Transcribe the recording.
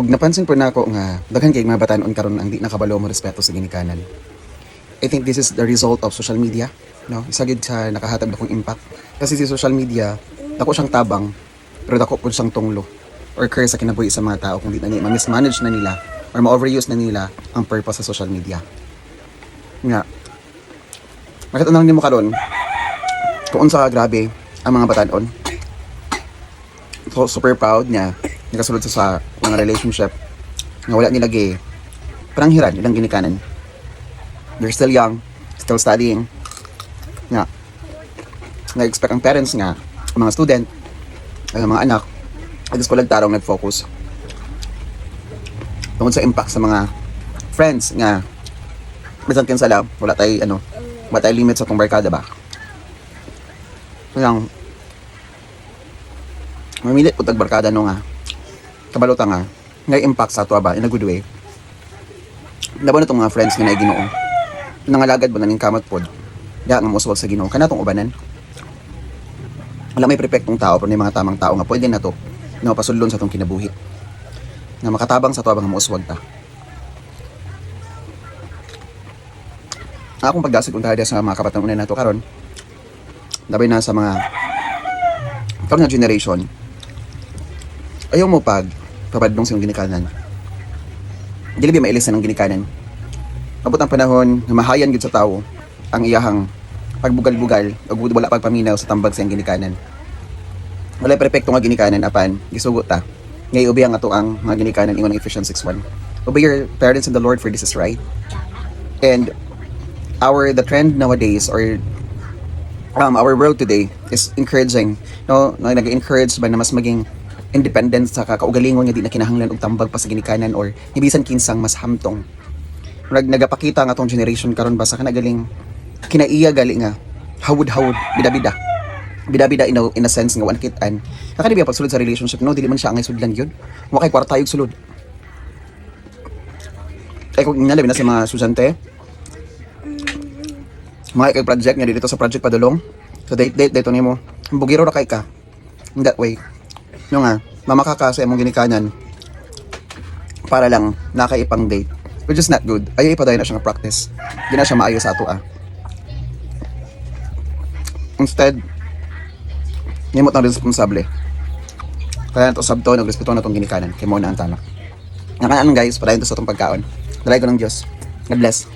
Ug napansin po na nga daghan kay mga batanon karon ang di nakabalo mo respeto sa ginikanan. I think this is the result of social media, no? Isa gid sa nakahatag akong impact. Kasi si social media, dako siyang tabang, pero dako po siyang tunglo or curse sa kinabuhi sa mga tao kung di na niya ma-mismanage na nila or ma-overuse na nila ang purpose sa social media. Nga. Makita na lang mo karon kung unsa grabe ang mga batanon. So, super proud niya nakasulod sa, mga relationship nga wala nila gay parang hiran ilang ginikanan. They're still young still studying. Nga na-expect ang parents nga ang mga student ang mga anak at ko tarong nag-focus. Tungkol sa impact sa mga friends nga bisan kin sala wala tay ano wala tay limit sa tong barkada ba? Kaya mamilit po tag barkada no nga kabalota nga nga impact sa ato ba in a good way. Laban na itong mga friends nga na Ginoo nangalagad ba na ning kamat pod? Ya nga muswag sa Ginoo. Kana tong ubanan? Wala may perpektong tao pero may mga tamang tao nga pwede na to na pasulon sa tong kinabuhi. Nga makatabang sa to nga muswag ta. Akong pagdasig kung tayo sa mga kabatang una na to karon labay na sa mga karon nga generation ayaw mo pag papadlong sa iyong ginikanan. Dili ba mailisan ang ginikanan? Abot ang panahon na mahayan gid sa tao ang iyahang pagbugal-bugal o wala pagpaminaw sa tambag sa iyang ginikanan. Wala perpekto nga ginikanan apan gisugo ta. Ngay ubi ang ato ang mga ginikanan ingon ng Ephesians 6:1. Obey your parents in the Lord for this is right. And our the trend nowadays or um, our world today is encouraging no nag-encourage ba na mas maging independent sa kakaugalingon nga di na kinahanglan og tambag pa sa ginikanan or ibisan kinsang mas hamtong. Nag nagapakita nga tong generation karon ba sa kanagaling kinaiya gali nga hawud bida-bida. Bida-bida in a, in a sense nga wan kitan nakadi ba pagsulod sa relationship? No dili man siya angay sudlan gyud wa kay kwarta yung sulod. Ay kung inalabi na sa mga estudyante mga kay project nga dito sa project padulong. So date date dito nimo. Bugiro ra kay ka. In that way no nga mamaka ka sa imong ginikanan para lang nakaipang date which is not good ayaw ipaday na siya nga practice di na siya maayo sa ato ah instead nimot ang responsable kaya ito sabto nagrespeto na itong ginikanan kay mo na ang tama Nakanan guys, padayon to sa itong pagkaon. Dalay ko ng Diyos. God bless.